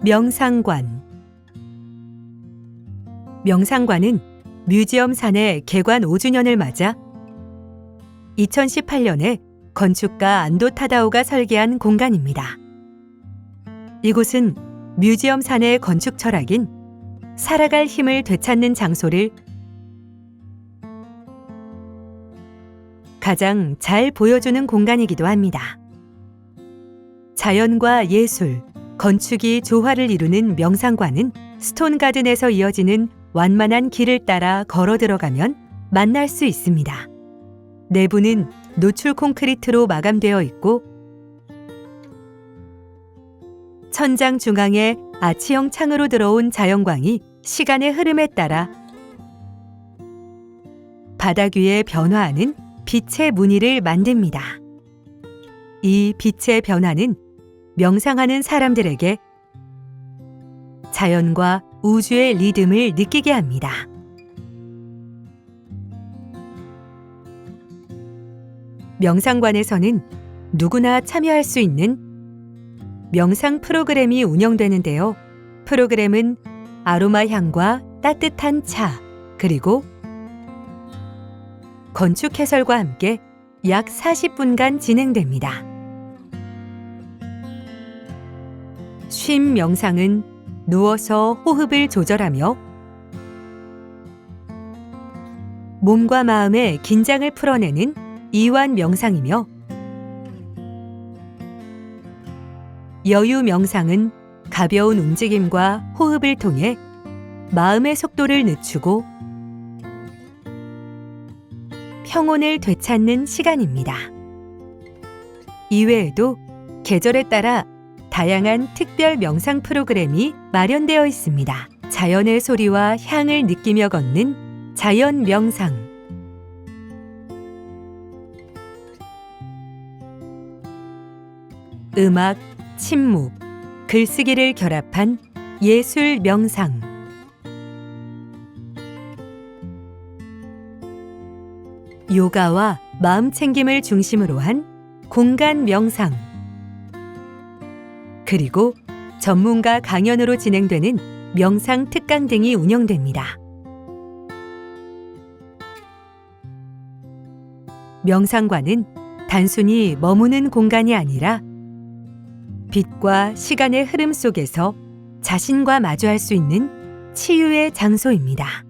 명상관 명상관은 뮤지엄 산의 개관 5주년을 맞아 2018년에 건축가 안도 타다오가 설계한 공간입니다. 이곳은 뮤지엄 산의 건축 철학인 살아갈 힘을 되찾는 장소를 가장 잘 보여주는 공간이기도 합니다. 자연과 예술, 건축이 조화를 이루는 명상관은 스톤 가든에서 이어지는 완만한 길을 따라 걸어 들어가면 만날 수 있습니다. 내부는 노출 콘크리트로 마감되어 있고 천장 중앙에 아치형 창으로 들어온 자연광이 시간의 흐름에 따라 바닥 위에 변화하는 빛의 무늬를 만듭니다. 이 빛의 변화는 명상하는 사람들에게 자연과 우주의 리듬을 느끼게 합니다. 명상관에서는 누구나 참여할 수 있는 명상 프로그램이 운영되는데요. 프로그램은 아로마 향과 따뜻한 차, 그리고 건축 해설과 함께 약 40분간 진행됩니다. 쉼 명상은 누워서 호흡을 조절하며 몸과 마음의 긴장을 풀어내는 이완 명상이며 여유 명상은 가벼운 움직임과 호흡을 통해 마음의 속도를 늦추고 평온을 되찾는 시간입니다. 이외에도 계절에 따라 다양한 특별 명상 프로그램이 마련되어 있습니다. 자연의 소리와 향을 느끼며 걷는 자연 명상. 음악, 침묵, 글쓰기를 결합한 예술 명상. 요가와 마음 챙김을 중심으로 한 공간 명상. 그리고 전문가 강연으로 진행되는 명상 특강 등이 운영됩니다. 명상관은 단순히 머무는 공간이 아니라 빛과 시간의 흐름 속에서 자신과 마주할 수 있는 치유의 장소입니다.